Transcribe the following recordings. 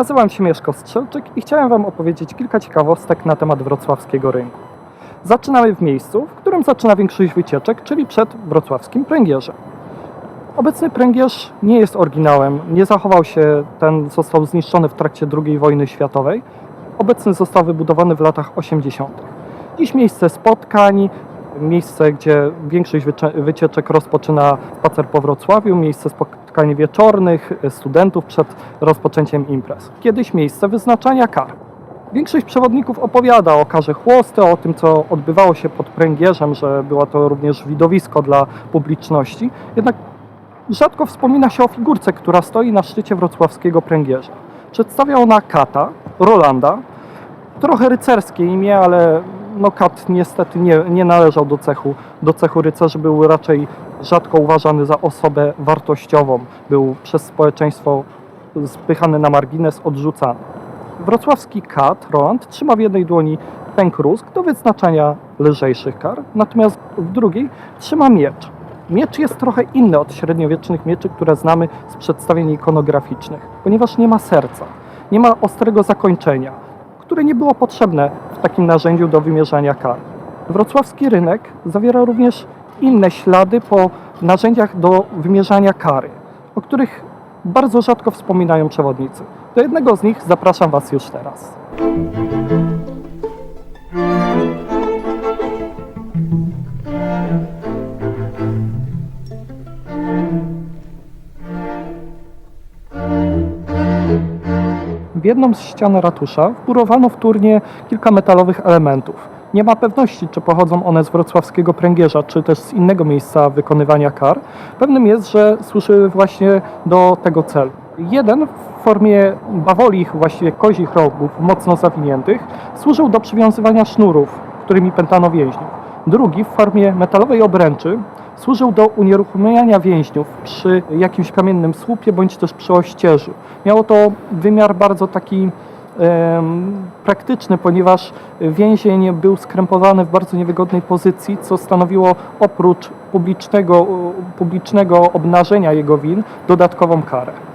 Nazywam się Mieszko Strzelczyk i chciałem Wam opowiedzieć kilka ciekawostek na temat wrocławskiego rynku. Zaczynamy w miejscu, w którym zaczyna większość wycieczek, czyli przed wrocławskim pręgierzem. Obecny pręgierz nie jest oryginałem, nie zachował się, ten został zniszczony w trakcie II wojny światowej. Obecny został wybudowany w latach 80. Dziś miejsce spotkań, miejsce, gdzie większość wycieczek rozpoczyna spacer po Wrocławiu, miejsce spotkań wieczornych studentów przed rozpoczęciem imprez. Kiedyś miejsce wyznaczania kar. Większość przewodników opowiada o karze chłosty, o tym, co odbywało się pod pręgierzem, że było to również widowisko dla publiczności. Jednak rzadko wspomina się o figurce, która stoi na szczycie wrocławskiego pręgierza. Przedstawia ona kata, Rolanda, trochę rycerskie imię, ale no kat niestety nie, nie należał do cechu, do cechu rycerzy, był raczej rzadko uważany za osobę wartościową, był przez społeczeństwo spychany na margines, odrzucany. Wrocławski kat, Roland, trzyma w jednej dłoni pęk rózg do wyznaczania lżejszych kar, natomiast w drugiej trzyma miecz. Miecz jest trochę inny od średniowiecznych mieczy, które znamy z przedstawień ikonograficznych, ponieważ nie ma serca, nie ma ostrego zakończenia, które nie było potrzebne w takim narzędziu do wymierzania kar. Wrocławski rynek zawiera również inne ślady po narzędziach do wymierzania kary, o których bardzo rzadko wspominają przewodnicy. Do jednego z nich zapraszam Was już teraz. W jedną z ścian ratusza wmurowano w turnie kilka metalowych elementów. Nie ma pewności, czy pochodzą one z wrocławskiego pręgierza, czy też z innego miejsca wykonywania kar. Pewnym jest, że służyły właśnie do tego celu. Jeden w formie bawolich, właściwie kozich rogów, mocno zawiniętych, służył do przywiązywania sznurów, którymi pętano więźniów. Drugi w formie metalowej obręczy służył do unieruchamiania więźniów przy jakimś kamiennym słupie bądź też przy ościeżu. Miało to wymiar bardzo taki praktyczny, ponieważ więzień był skrępowany w bardzo niewygodnej pozycji, co stanowiło oprócz publicznego, publicznego obnażenia jego win dodatkową karę.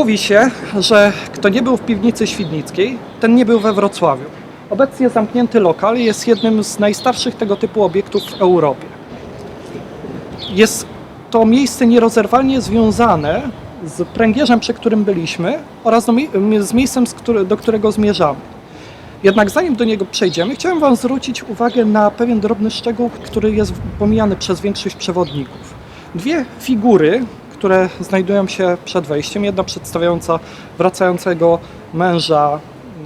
Mówi się, że kto nie był w piwnicy Świdnickiej, ten nie był we Wrocławiu. Obecnie zamknięty lokal jest jednym z najstarszych tego typu obiektów w Europie. Jest to miejsce nierozerwalnie związane z pręgierzem, przy którym byliśmy oraz z miejscem, do którego zmierzamy. Jednak zanim do niego przejdziemy, chciałem Wam zwrócić uwagę na pewien drobny szczegół, który jest pomijany przez większość przewodników. Dwie figury, które znajdują się przed wejściem, jedna przedstawiająca wracającego męża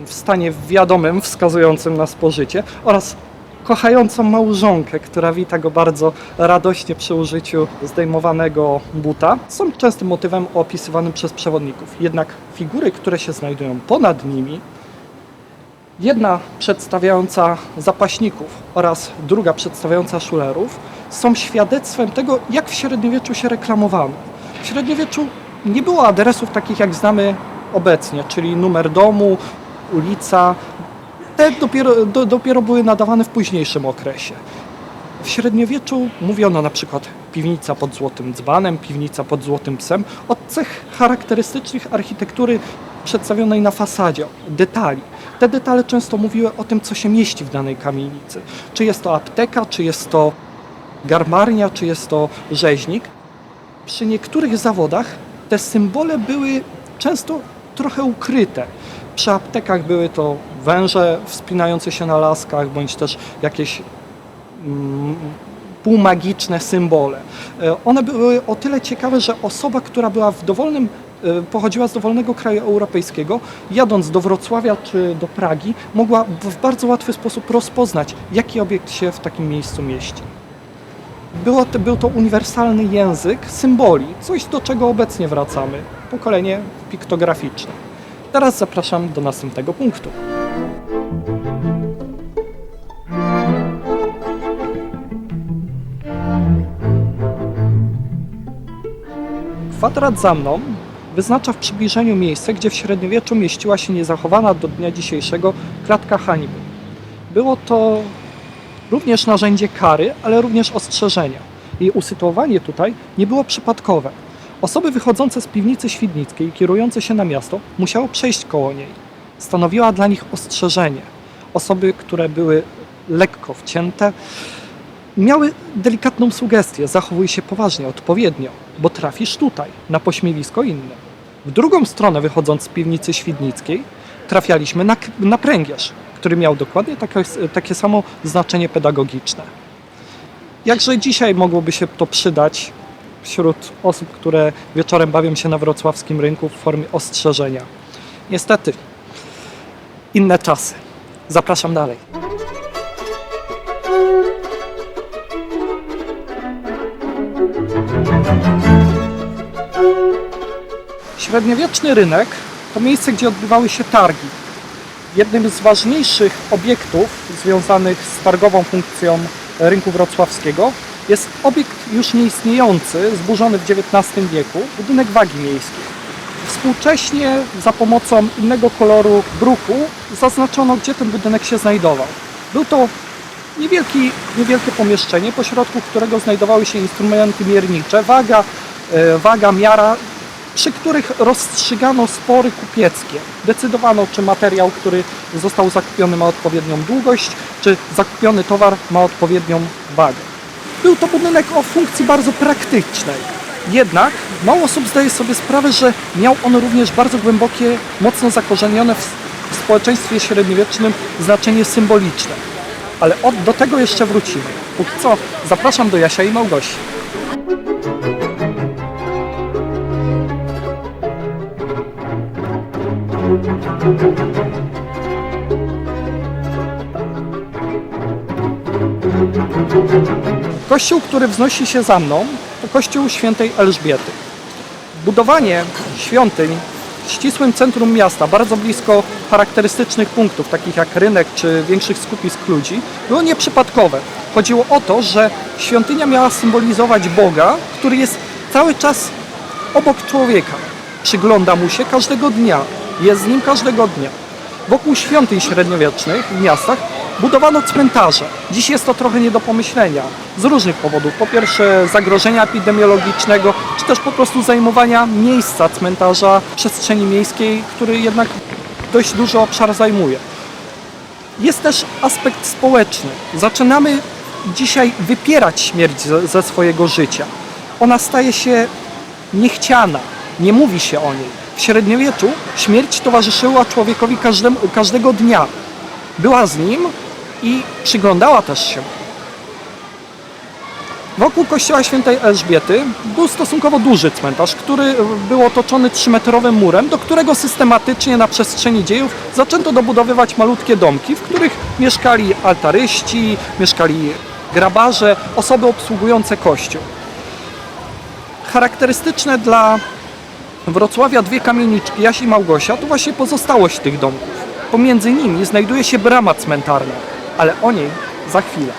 w stanie wiadomym, wskazującym na spożycie oraz kochającą małżonkę, która wita go bardzo radośnie przy użyciu zdejmowanego buta, są częstym motywem opisywanym przez przewodników. Jednak figury, które się znajdują ponad nimi, Jedna przedstawiająca zapaśników oraz druga przedstawiająca szulerów są świadectwem tego, jak w średniowieczu się reklamowano. W średniowieczu nie było adresów takich, jak znamy obecnie, czyli numer domu, ulica. Te dopiero, do, dopiero były nadawane w późniejszym okresie. W średniowieczu mówiono na przykład piwnica pod złotym dzbanem, piwnica pod złotym psem, od cech charakterystycznych architektury przedstawionej na fasadzie, detali. Te detale często mówiły o tym, co się mieści w danej kamienicy. Czy jest to apteka, czy jest to garmarnia, czy jest to rzeźnik. Przy niektórych zawodach te symbole były często trochę ukryte. Przy aptekach były to węże wspinające się na laskach, bądź też jakieś mm, półmagiczne symbole. E, One były o tyle ciekawe, że osoba, która była w dowolnym, e, pochodziła z dowolnego kraju europejskiego, jadąc do Wrocławia czy do Pragi, mogła w bardzo łatwy sposób rozpoznać, jaki obiekt się w takim miejscu mieści. Było był to uniwersalny język symboli, coś do czego obecnie wracamy, pokolenie piktograficzne. Teraz zapraszam do następnego punktu. Kwadrat za mną wyznacza w przybliżeniu miejsce, gdzie w średniowieczu mieściła się niezachowana do dnia dzisiejszego klatka hańby. Było to również narzędzie kary, ale również ostrzeżenia. Jej usytuowanie tutaj nie było przypadkowe. Osoby wychodzące z piwnicy świdnickiej kierujące się na miasto musiały przejść koło niej. Stanowiła dla nich ostrzeżenie. Osoby, które były lekko wcięte, miały delikatną sugestię: zachowuj się poważnie, odpowiednio, bo trafisz tutaj, na pośmiewisko inne. W drugą stronę, wychodząc z piwnicy świdnickiej, trafialiśmy na, na pręgierz, który miał dokładnie takie, takie samo znaczenie pedagogiczne. Jakże dzisiaj mogłoby się to przydać wśród osób, które wieczorem bawią się na wrocławskim rynku w formie ostrzeżenia. Niestety, inne czasy. Zapraszam dalej. Średniowieczny rynek to miejsce, gdzie odbywały się targi. Jednym z ważniejszych obiektów związanych z targową funkcją rynku wrocławskiego jest obiekt już nieistniejący, zburzony w XIX wieku, budynek wagi miejskiej. Współcześnie za pomocą innego koloru bruku zaznaczono, gdzie ten budynek się znajdował. Był to niewielki, niewielkie pomieszczenie, pośrodku którego znajdowały się instrumenty miernicze, waga, e, waga, miara, przy których rozstrzygano spory kupieckie. Decydowano, czy materiał, który został zakupiony ma odpowiednią długość, czy zakupiony towar ma odpowiednią wagę. Był to budynek o funkcji bardzo praktycznej. Jednak mało osób zdaje sobie sprawę, że miał on również bardzo głębokie, mocno zakorzenione w społeczeństwie średniowiecznym znaczenie symboliczne. Ale od, do tego jeszcze wrócimy. Póki co zapraszam do Jasia i Małgosi. Kościół, który wznosi się za mną, to kościół świętej Elżbiety. Budowanie świątyń w ścisłym centrum miasta, bardzo blisko charakterystycznych punktów, takich jak rynek czy większych skupisk ludzi, było nieprzypadkowe. Chodziło o to, że świątynia miała symbolizować Boga, który jest cały czas obok człowieka. Przygląda mu się każdego dnia, jest z nim każdego dnia. Wokół świątyń średniowiecznych w miastach budowano cmentarze. Dziś jest to trochę nie do pomyślenia z różnych powodów. Po pierwsze zagrożenia epidemiologicznego, czy też po prostu zajmowania miejsca cmentarza w przestrzeni miejskiej, który jednak dość duży obszar zajmuje. Jest też aspekt społeczny. Zaczynamy dzisiaj wypierać śmierć ze, swojego życia. Ona staje się niechciana, nie mówi się o niej. W średniowieczu śmierć towarzyszyła człowiekowi każdemu, każdego dnia. Była z nim i przyglądała też się. Wokół kościoła świętej Elżbiety był stosunkowo duży cmentarz, który był otoczony trzymetrowym murem, do którego systematycznie na przestrzeni dziejów zaczęto dobudowywać malutkie domki, w których mieszkali altaryści, mieszkali grabarze, osoby obsługujące kościół. Charakterystyczne dla Wrocławia dwie kamieniczki, Jaś i Małgosia, to właśnie pozostałość tych domków. Pomiędzy nimi znajduje się brama cmentarna, ale o niej za chwilę.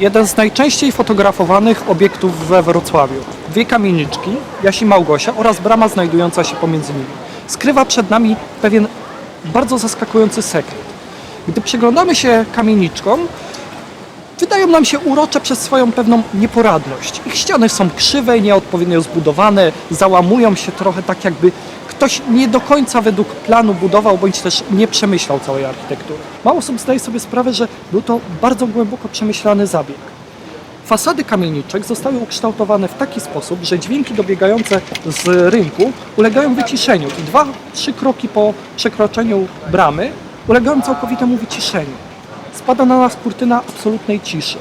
Jeden z najczęściej fotografowanych obiektów we Wrocławiu. Dwie kamieniczki, Jaś i Małgosia oraz brama znajdująca się pomiędzy nimi. Skrywa przed nami pewien bardzo zaskakujący sekret. Gdy przyglądamy się kamieniczkom, wydają nam się urocze przez swoją pewną nieporadność. Ich ściany są krzywe, nieodpowiednio zbudowane, załamują się trochę tak jakby ktoś nie do końca według planu budował, bądź też nie przemyślał całej architektury. Mało osób zdaje sobie sprawę, że był to bardzo głęboko przemyślany zabieg. Fasady kamieniczek zostały ukształtowane w taki sposób, że dźwięki dobiegające z rynku ulegają wyciszeniu i dwa, trzy kroki po przekroczeniu bramy ulegają całkowitemu wyciszeniu. Spada na nas kurtyna absolutnej ciszy.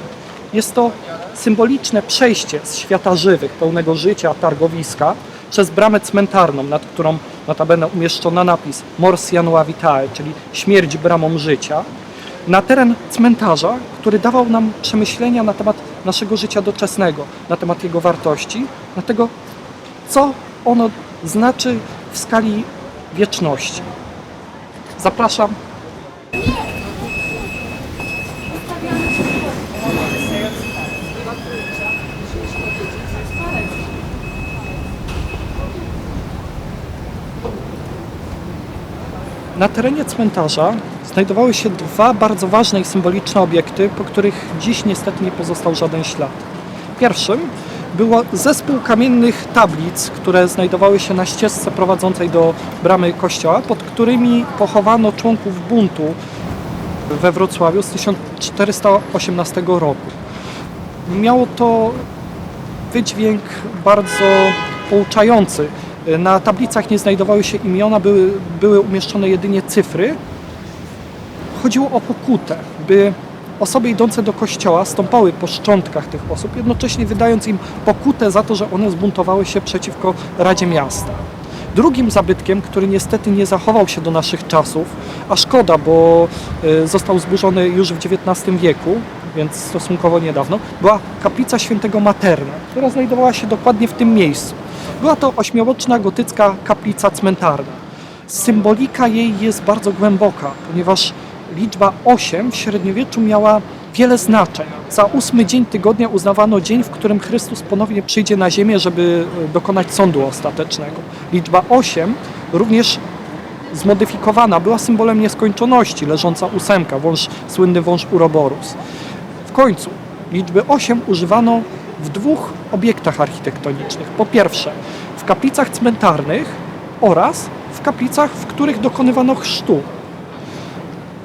Jest to symboliczne przejście z świata żywych, pełnego życia, targowiska, przez bramę cmentarną, nad którą notabene umieszczono napis Mors Janua Vitae, czyli śmierć bramą życia, na teren cmentarza, który dawał nam przemyślenia na temat naszego życia doczesnego, na temat jego wartości, na tego, co ono znaczy w skali wieczności. Zapraszam. Na terenie cmentarza znajdowały się dwa bardzo ważne i symboliczne obiekty, po których dziś niestety nie pozostał żaden ślad. Pierwszym był zespół kamiennych tablic, które znajdowały się na ścieżce prowadzącej do bramy kościoła, pod którymi pochowano członków buntu we Wrocławiu z 1418 roku. Miało to wydźwięk bardzo pouczający. Na tablicach nie znajdowały się imiona, były, były umieszczone jedynie cyfry. Chodziło o pokutę, by osoby idące do kościoła stąpały po szczątkach tych osób, jednocześnie wydając im pokutę za to, że one zbuntowały się przeciwko Radzie Miasta. Drugim zabytkiem, który niestety nie zachował się do naszych czasów, a szkoda, bo y, został zburzony już w XIX wieku, więc stosunkowo niedawno, była kaplica świętego Materna, która znajdowała się dokładnie w tym miejscu. Była to ośmioboczna gotycka kaplica cmentarna. Symbolika jej jest bardzo głęboka, ponieważ liczba 8 w średniowieczu miała wiele znaczeń. Za ósmy dzień tygodnia uznawano dzień, w którym Chrystus ponownie przyjdzie na ziemię, żeby e, dokonać sądu ostatecznego. Liczba 8 również zmodyfikowana była symbolem nieskończoności, leżąca ósemka, wąż, słynny wąż Uroboros. W końcu liczby 8 używano w dwóch obiektach architektonicznych. Po pierwsze, w kaplicach cmentarnych oraz w kaplicach, w których dokonywano chrztu.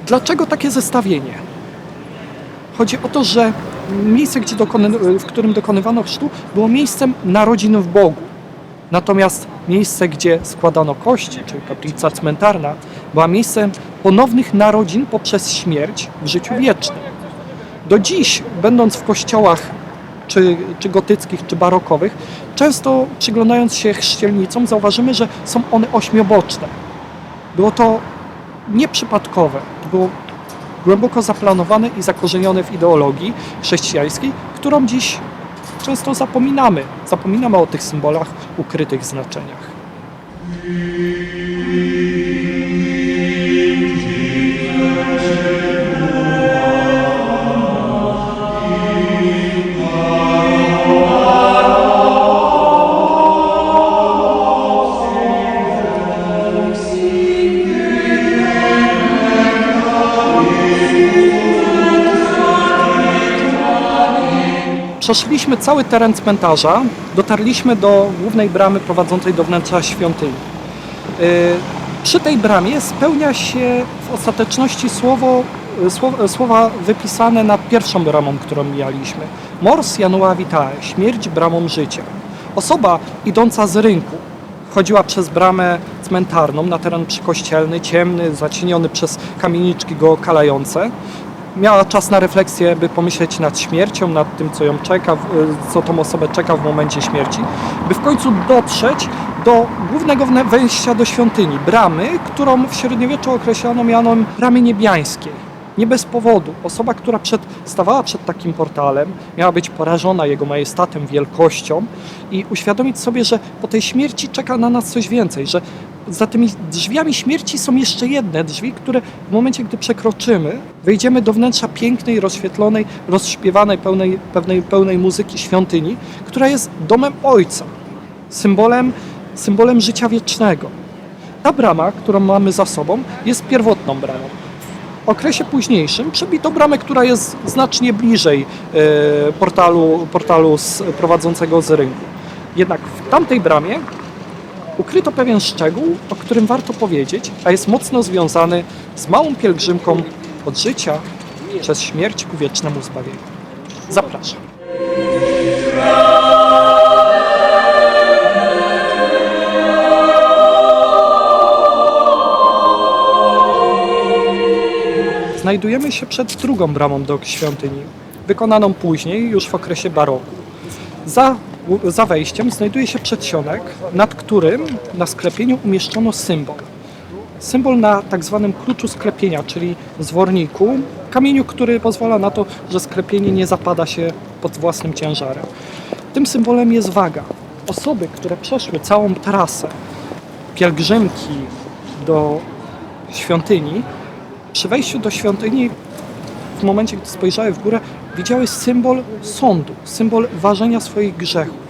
Dlaczego takie zestawienie? Chodzi o to, że miejsce, gdzie w którym dokonywano chrztu, było miejscem narodzin w Bogu. Natomiast miejsce, gdzie składano kości, czyli kaplica cmentarna, była miejscem ponownych narodzin poprzez śmierć w życiu wiecznym. Do dziś, będąc w kościołach czy, czy gotyckich, czy barokowych, często przyglądając się chrzcielnicom, zauważymy, że są one ośmioboczne. Było to nieprzypadkowe, to było głęboko zaplanowane i zakorzenione w ideologii chrześcijańskiej, którą dziś często zapominamy. Zapominamy o tych symbolach, ukrytych znaczeniach. Przeszliśmy cały teren cmentarza, dotarliśmy do głównej bramy prowadzącej do wnętrza świątyni. Yy, Przy tej bramie spełnia się w ostateczności słowo, słowa, słowa wypisane nad pierwszą bramą, którą mijaliśmy. Mors janua vitae, śmierć bramą życia. Osoba idąca z rynku wchodziła przez bramę cmentarną na teren przykościelny, ciemny, zacieniony przez kamieniczki go kalające miała czas na refleksję, by pomyśleć nad śmiercią, nad tym, co ją czeka, w- co tą osobę czeka w momencie śmierci, by w końcu dotrzeć do głównego wne- wejścia do świątyni, bramy, którą w średniowieczu określano mianem bramy niebiańskiej. Nie bez powodu. Osoba, która przed, stawała przed takim portalem, miała być porażona jego majestatem, wielkością i uświadomić sobie, że po tej śmierci czeka na nas coś więcej, że za tymi drzwiami śmierci są jeszcze jedne drzwi, które w momencie, gdy przekroczymy, wejdziemy do wnętrza pięknej, rozświetlonej, rozśpiewanej, pełnej, pewnej, pełnej muzyki świątyni, która jest domem Ojca, symbolem, symbolem życia wiecznego. Ta brama, którą mamy za sobą, jest pierwotną bramą. W okresie późniejszym przebito bramę, która jest znacznie bliżej e, portalu, portalu z, prowadzącego z rynku. Jednak w tamtej bramie ukryto pewien szczegół, o którym warto powiedzieć, a jest mocno związany z małą pielgrzymką od życia przez śmierć ku wiecznemu zbawieniu. Zapraszam. Znajdujemy się przed drugą bramą do świątyni, wykonaną później, już w okresie baroku. Za, za wejściem znajduje się przedsionek, nad którym na sklepieniu umieszczono symbol. Symbol na tak zwanym kluczu sklepienia, czyli zworniku, kamieniu, który pozwala na to, że sklepienie nie zapada się pod własnym ciężarem. Tym symbolem jest waga. osoby, które przeszły całą trasę pielgrzymki do świątyni, przy wejściu do świątyni, w momencie, gdy spojrzały w górę, widziały symbol sądu, symbol ważenia swoich grzechów.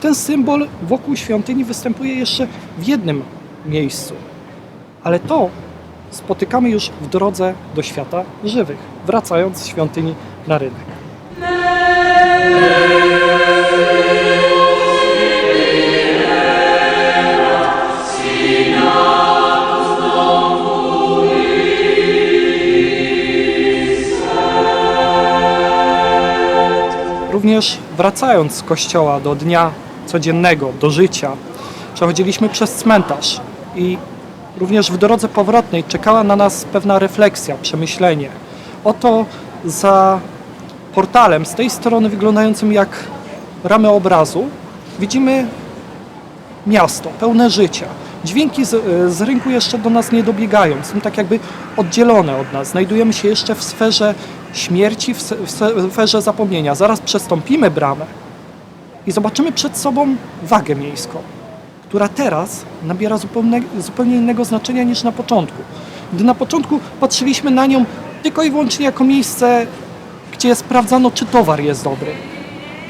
Ten symbol wokół świątyni występuje jeszcze w jednym miejscu, ale to spotykamy już w drodze do świata żywych, wracając z świątyni na rynek. Również wracając z kościoła do dnia codziennego, do życia, przechodziliśmy przez cmentarz i również w drodze powrotnej czekała na nas pewna refleksja, przemyślenie. Oto za portalem, z tej strony wyglądającym jak ramę obrazu, widzimy miasto pełne życia. Dźwięki z, z rynku jeszcze do nas nie dobiegają, są tak jakby oddzielone od nas. Znajdujemy się jeszcze w sferze śmierci, w sferze zapomnienia. Zaraz przestąpimy bramę i zobaczymy przed sobą wagę miejską, która teraz nabiera zupełnie, zupełnie innego znaczenia niż na początku. Gdy na początku patrzyliśmy na nią tylko i wyłącznie jako miejsce, gdzie sprawdzano, czy towar jest dobry.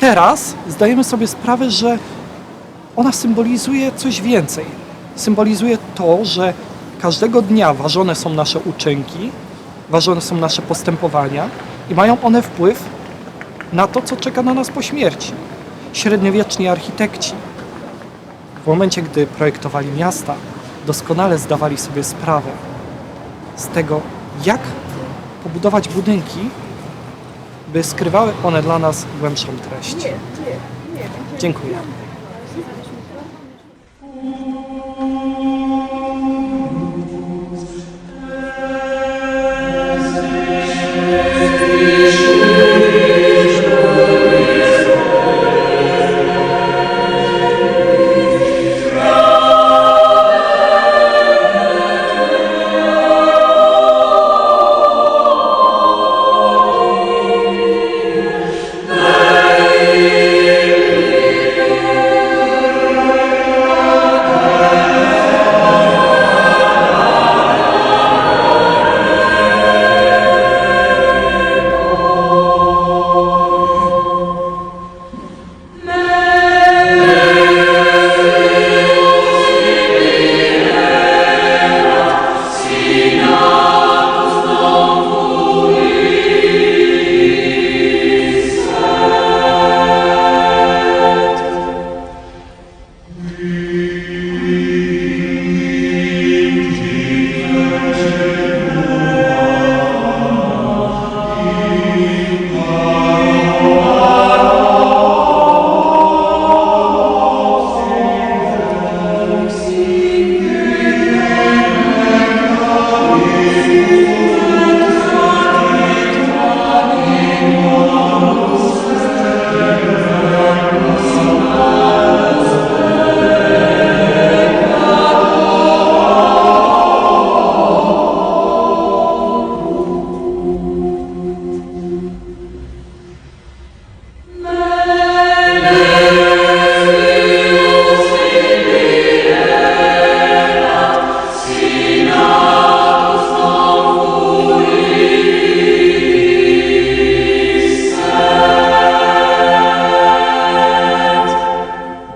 Teraz zdajemy sobie sprawę, że ona symbolizuje coś więcej. Symbolizuje to, że każdego dnia ważone są nasze uczynki, ważone są nasze postępowania i mają one wpływ na to, co czeka na nas po śmierci. Średniowieczni architekci w momencie, gdy projektowali miasta, doskonale zdawali sobie sprawę z tego, jak pobudować budynki, by skrywały one dla nas głębszą treść. Dziękuję. Ти